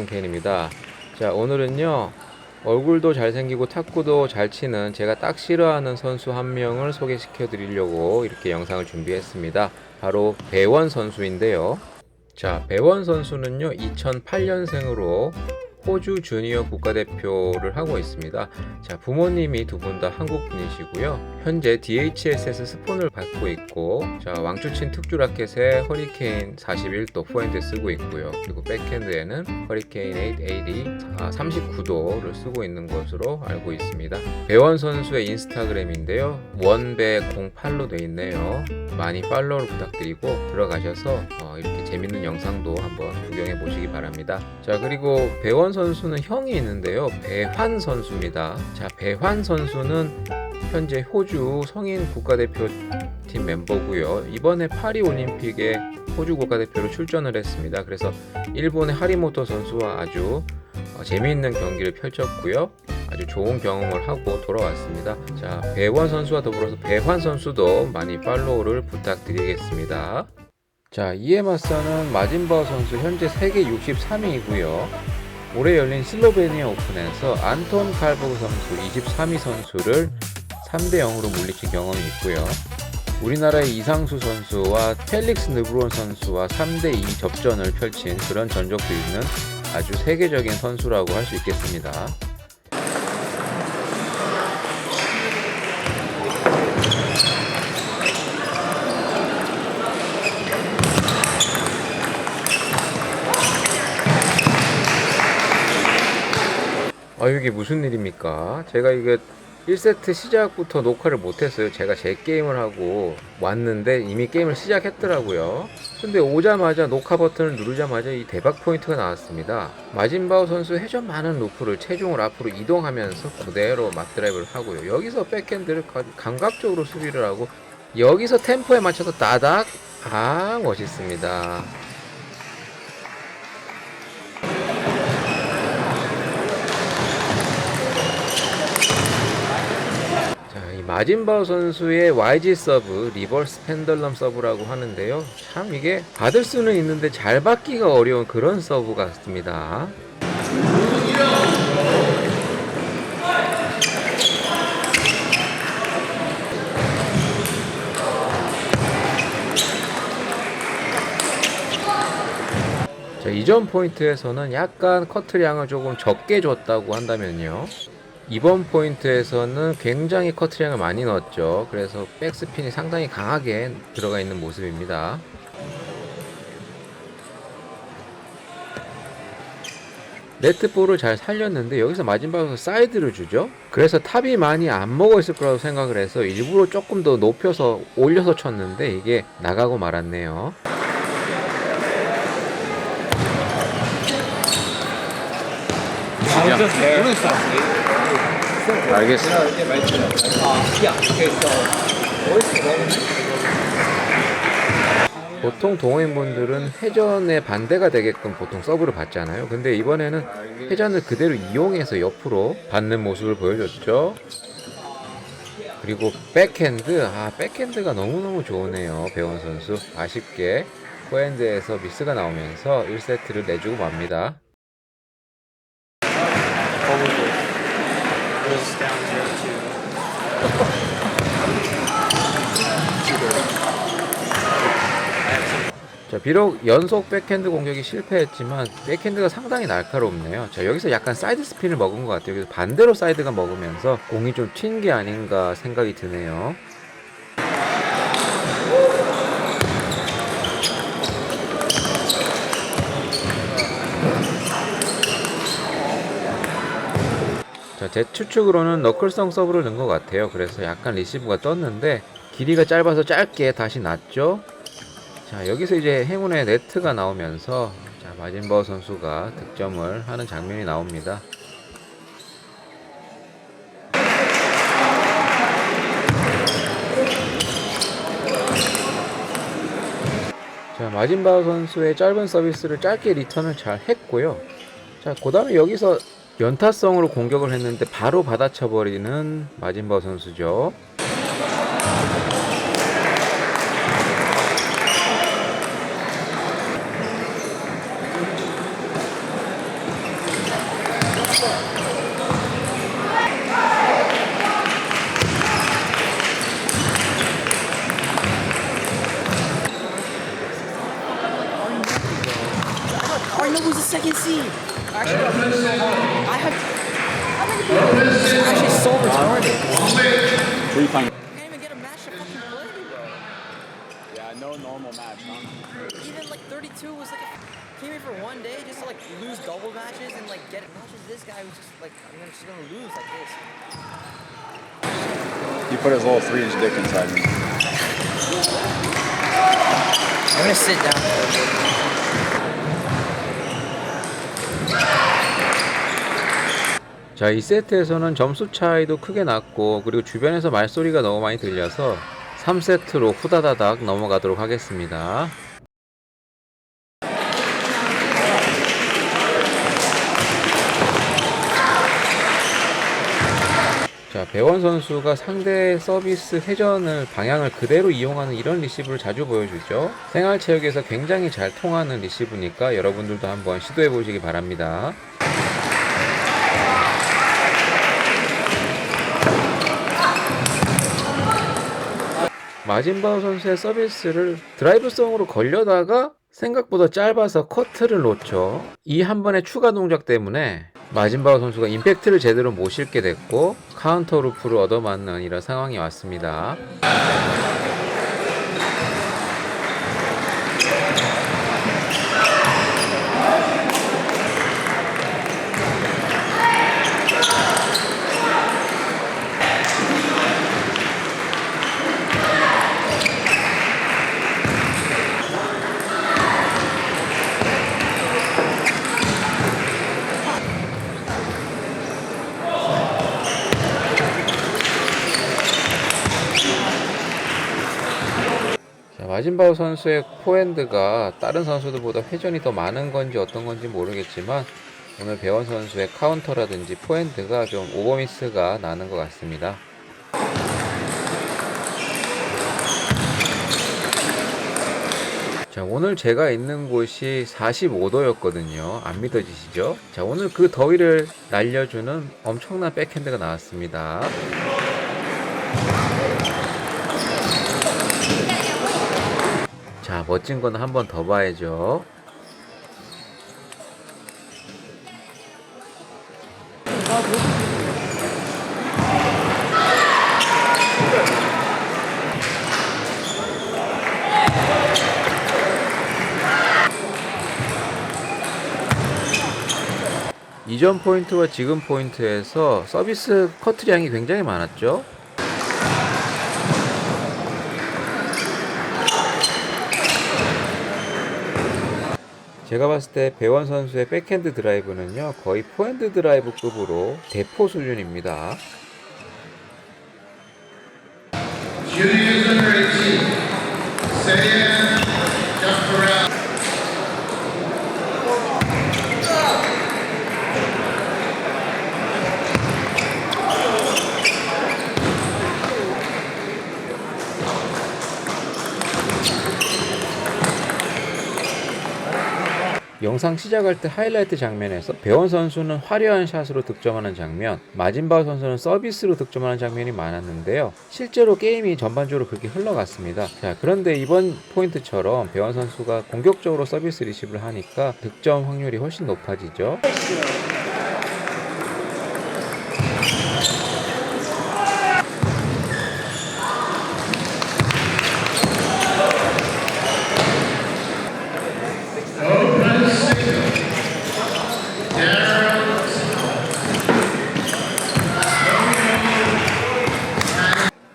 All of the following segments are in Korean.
중팬입니다. 자 오늘은요 얼굴도 잘생기고 탁구도 잘 치는 제가 딱 싫어하는 선수 한 명을 소개시켜 드리려고 이렇게 영상을 준비했습니다. 바로 배원 선수인데요. 자 배원 선수는요 2008년생으로 호주 주니어 국가대표를 하고 있습니다. 자, 부모님이 두 분 다 한국 분이시고요. 현재 DHS에서 스폰을 받고 있고, 자, 왕추친 특주 라켓에 허리케인 41도 포핸드 쓰고 있고요. 그리고 백핸드에는 허리케인 880 아, 39도를 쓰고 있는 것으로 알고 있습니다. 배원 선수의 인스타그램인데요. 원배 08로 돼 있네요. 많이 팔로우를 부탁드리고 들어가셔서 어, 이렇게 재밌는 영상도 한번 구경해 보시기 바랍니다. 자, 그리고 배원 선수는 형이 있는데요. 배환 선수입니다. 자, 배환 선수는 현재 호주 성인 국가대표팀 멤버고요. 이번에 파리 올림픽에 호주 국가대표로 출전을 했습니다. 그래서 일본의 하리모토 선수와 아주 어, 재미있는 경기를 펼쳤고요. 아주 좋은 경험을 하고 돌아왔습니다. 자, 배원 선수와 더불어서 배환 선수도 많이 팔로우를 부탁드리겠습니다. 자, 이에 맞서는 마진바우 선수 현재 세계 63위이고요. 올해 열린 슬로베니아 오픈에서 안톤 칼보그 선수 23위 선수를 3대 0으로 물리친 경험이 있고요. 우리나라의 이상수 선수와 펠릭스 느브론 선수와 3대 2 접전을 펼친 그런 전적도 있는 아주 세계적인 선수라고 할 수 있겠습니다. 아 이게 무슨 일입니까? 제가 이게 1세트 시작부터 녹화를 못했어요. 제가 제 게임을 하고 왔는데 이미 게임을 시작했더라고요. 근데 오자마자 녹화 버튼을 누르자마자 이 대박 포인트가 나왔습니다. 마진바우 선수 회전 많은 루프를 체중을 앞으로 이동하면서 그대로 맞드라이브를 하고요. 여기서 백핸드를 가- 감각적으로 수비를 하고 여기서 템포에 맞춰서 따닥 아 멋있습니다. 이 마진바우 선수의 YG 서브, 리버스 펜덜럼 서브라고 하는데요. 참 이게 받을 수는 있는데 잘 받기가 어려운 그런 서브 같습니다. 자, 이전 포인트에서는 약간 커트량을 조금 적게 줬다고 한다면요. 이번 포인트에서는 굉장히 커트량을 많이 넣었죠. 그래서 백스핀이 상당히 강하게 들어가 있는 모습입니다. 네트볼을 잘 살렸는데 여기서 마진바에서 사이드를 주죠. 그래서 탑이 많이 안 먹어 있을 거라고 생각을 해서 일부러 조금 더 높여서 올려서 쳤는데 이게 나가고 말았네요. 알겠어. 보통 동호인분들은 회전에 반대가 되게끔 보통 서브를 받잖아요. 근데 이번에는 회전을 그대로 이용해서 옆으로 받는 모습을 보여줬죠. 그리고 백핸드, 아, 백핸드가 너무너무 좋으네요. 배원 선수. 아쉽게 포핸드에서 미스가 나오면서 1세트를 내주고 맙니다. 자, 비록 연속 백핸드 공격이 실패했지만 백핸드가 상당히 날카롭네요. 자, 여기서 약간 사이드 스핀을 먹은 것 같아요. 여기서 반대로 사이드가 먹으면서 공이 좀 튄 게 아닌가 생각이 드네요. 자, 제 추측으로는 너클성 서브를 넣은 것 같아요. 그래서 약간 리시브가 떴는데 길이가 짧아서 짧게 다시 났죠. 자, 여기서 이제 행운의 네트가 나오면서 자, 마진버 선수가 득점을 하는 장면이 나옵니다. 자, 마진바우 선수의 짧은 서비스를 짧게 리턴을 잘 했고요. 자, 그 다음에 여기서 연타성으로 공격을 했는데 바로 받아쳐버리는 마진바우 선수죠. Three point. Can't even get a match to fucking play. Yeah, no normal match, huh? Even like 32 was like a, came here for one day just to like lose double matches and like get matches. This guy was just like I'm just gonna lose like this. He put his little three inch dick inside me. I'm gonna sit down. 자, 이 세트에서는 점수 차이도 크게 났고 그리고 주변에서 말소리가 너무 많이 들려서 3세트로 후다다닥 넘어가도록 하겠습니다. 자, 배원 선수가 상대 서비스 회전을 방향을 그대로 이용하는 이런 리시브를 자주 보여주죠. 생활체육에서 굉장히 잘 통하는 리시브니까 여러분들도 한번 시도해 보시기 바랍니다. 마진바우 선수의 서비스를 드라이브성으로 걸려다가 생각보다 짧아서 커트를 놓죠. 이한 번의 추가 동작 때문에 마진바우 선수가 임팩트를 제대로 못 실게 됐고 카운터 루프를 얻어맞는 이런 상황이 왔습니다. 자, 마진바우 선수의 포핸드가 다른 선수들보다 회전이 더 많은 건지 어떤 건지 모르겠지만 오늘 배원 선수의 카운터라든지 포핸드가 좀 오버미스가 나는 것 같습니다. 자, 오늘 제가 있는 곳이 45도였거든요. 안 믿어지시죠? 자, 오늘 그 더위를 날려주는 엄청난 백핸드가 나왔습니다. 자, 멋진 건한번 더 봐야죠. 이전 포인트와 지금 포인트에서 서비스 커트량이 굉장히 많았죠. 제가 봤을 때 배원 선수의 백핸드 드라이브는요 거의 포핸드 드라이브급으로 대포 수준입니다. 영상 시작할 때 하이라이트 장면에서 배원 선수는 화려한 샷으로 득점하는 장면, 마진바우 선수는 서비스로 득점하는 장면이 많았는데요. 실제로 게임이 전반적으로 그렇게 흘러갔습니다. 자, 그런데 이번 포인트처럼 배원 선수가 공격적으로 서비스 리시브를 하니까 득점 확률이 훨씬 높아지죠.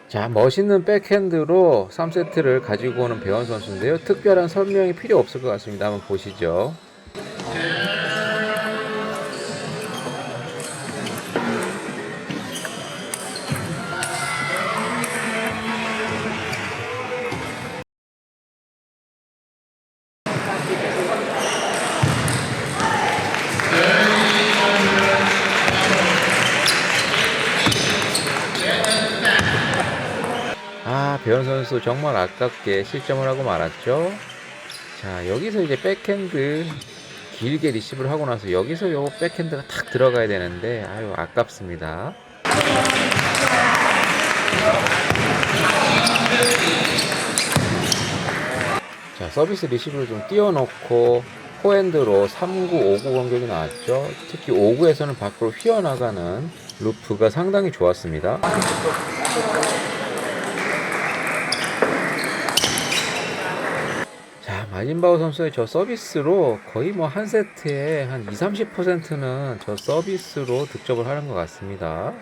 자, 멋있는 백핸드로 3세트를 가지고 오는 배원 선수인데요. 특별한 설명이 필요 없을 것 같습니다. 한번 보시죠. 선수 정말 아깝게 실점을 하고 말았죠. 자, 여기서 이제 백핸드 길게 리시브를 하고 나서 여기서 요 백핸드가 탁 들어가야 되는데 아유 아깝습니다. 자, 서비스 리시브를 좀 띄워놓고 포핸드로 3구, 5구 공격이 나왔죠. 특히 5구에서는 밖으로 휘어나가는 루프가 상당히 좋았습니다. 마진바우 선수의 저 서비스로 거의 뭐 한 세트에 한 2, 30%는 저 서비스로 득점을 하는 것 같습니다.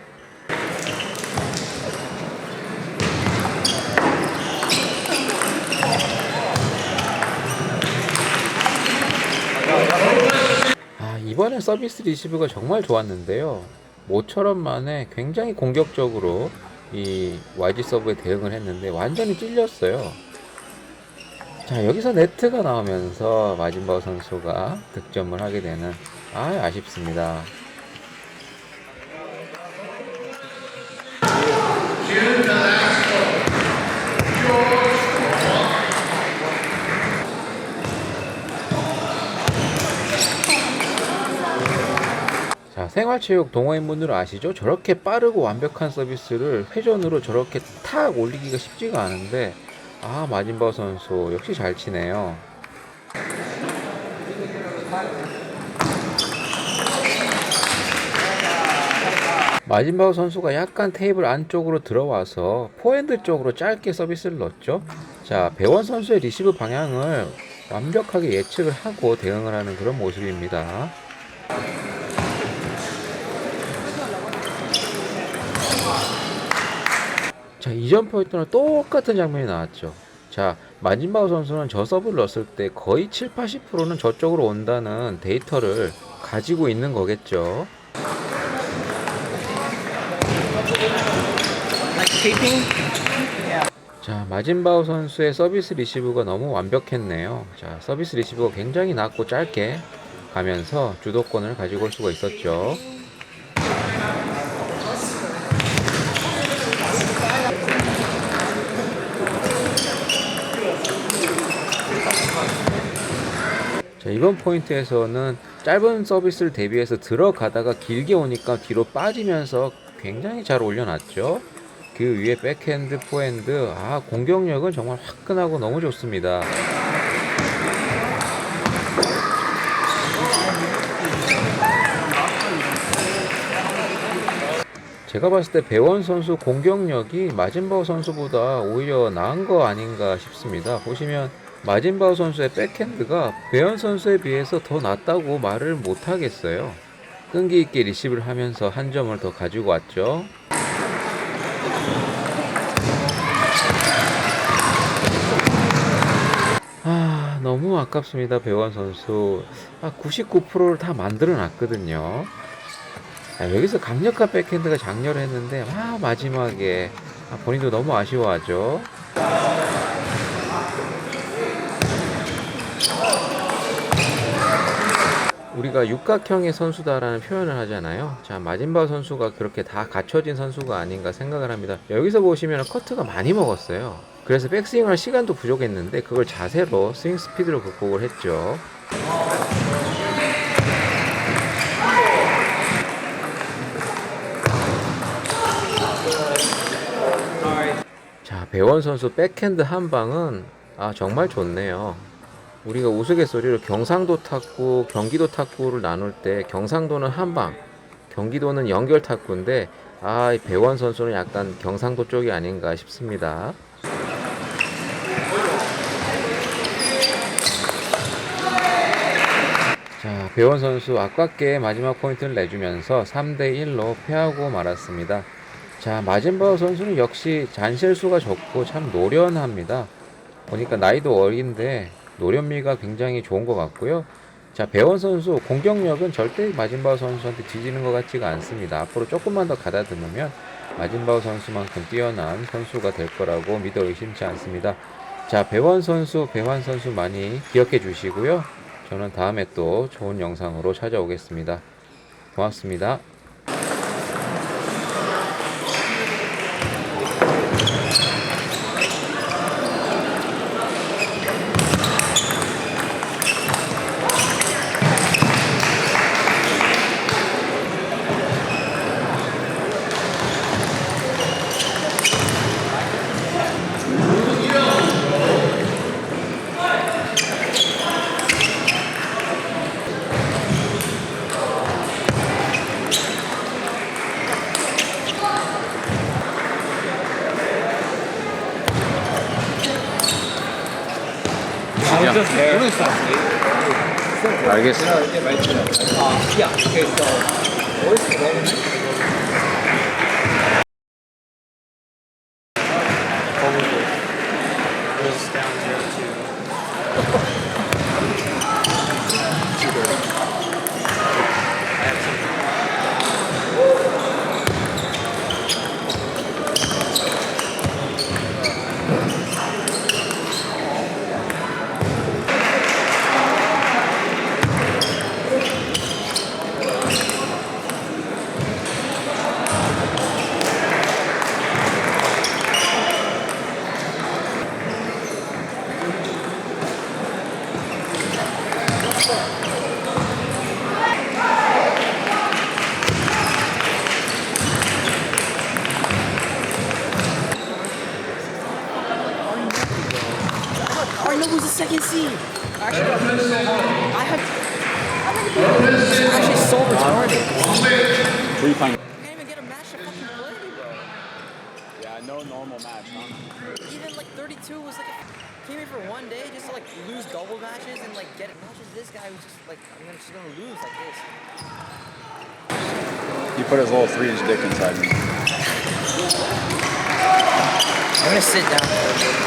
아, 이번에 서비스 리시브가 정말 좋았는데요. 모처럼 만에 굉장히 공격적으로 이 YG 서브에 대응을 했는데 완전히 찔렸어요. 자, 여기서 네트가 나오면서 마진바우 선수가 득점을 하게 되는 아, 아쉽습니다. 자, 생활체육 동호인분들 아시죠? 저렇게 빠르고 완벽한 서비스를 회전으로 저렇게 탁 올리기가 쉽지가 않은데 아, 마진바우 선수 역시 잘 치네요. 마진바우 선수가 약간 테이블 안쪽으로 들어와서 포핸드 쪽으로 짧게 서비스를 넣었죠. 자, 배원 선수의 리시브 방향을 완벽하게 예측을 하고 대응을 하는 그런 모습입니다. 자, 이전 포인트는 똑같은 장면이 나왔죠. 자, 마진바우 선수는 저 서브를 넣었을 때 거의 7, 80%는 저쪽으로 온다는 데이터를 가지고 있는 거겠죠. 자, 마진바우 선수의 서비스 리시브가 너무 완벽했네요. 자, 서비스 리시브가 굉장히 낮고 짧게 가면서 주도권을 가지고 올 수가 있었죠. 자, 이번 포인트에서는 짧은 서비스를 대비해서 들어가다가 길게 오니까 뒤로 빠지면서 굉장히 잘 올려놨죠. 그 위에 백핸드, 포핸드, 아, 공격력은 정말 화끈하고 너무 좋습니다. 제가 봤을 때 배원 선수 공격력이 마진바우 선수보다 오히려 나은 거 아닌가 싶습니다. 보시면 마진바우 선수의 백핸드가 배원 선수에 비해서 더 낫다고 말을 못 하겠어요. 끈기 있게 리시브를 하면서 한 점을 더 가지고 왔죠. 아, 너무 아깝습니다. 배원 선수. 아, 99%를 다 만들어 놨거든요. 아, 여기서 강력한 백핸드가 장렬을 했는데, 아, 마지막에 아, 본인도 너무 아쉬워하죠. 우리가 육각형의 선수다라는 표현을 하잖아요. 자, 마진바 선수가 그렇게 다 갖춰진 선수가 아닌가 생각을 합니다. 여기서 보시면 커트가 많이 먹었어요. 그래서 백스윙 할 시간도 부족했는데 그걸 자세로 스윙 스피드로 극복을 했죠. 자, 배원 선수 백핸드 한 방은 아, 정말 좋네요. 우리가 우스갯소리로 경상도 탁구, 경기도 탁구를 나눌 때 경상도는 한방, 경기도는 연결 탁구인데 아, 이 배원 선수는 약간 경상도 쪽이 아닌가 싶습니다. 자, 배원 선수 아깝게 마지막 포인트를 내주면서 3대 1로 패하고 말았습니다. 자, 마진바우 선수는 역시 잔실수가 적고 참 노련합니다. 보니까 나이도 어린데 노련미가 굉장히 좋은 것 같고요. 자, 배원 선수 공격력은 절대 마진바우 선수한테 뒤지는 것 같지가 않습니다. 앞으로 조금만 더 가다듬으면 마진바우 선수만큼 뛰어난 선수가 될 거라고 믿어 의심치 않습니다. 자, 배원 선수, 배환 선수 많이 기억해 주시고요. 저는 다음에 또 좋은 영상으로 찾아오겠습니다. 고맙습니다. 알겠어. Arnold was the second seed. Actually, I have. I'm actually so retarded. Three final. Can't even get a match to fucking play, bro. Yeah, no normal match, huh? Even like 32 was like a, came here for one day just to like lose double matches and like get matches. This guy was just like I'm gonna just gonna lose like this. He put his little three-inch dick inside me. I'm gonna sit down.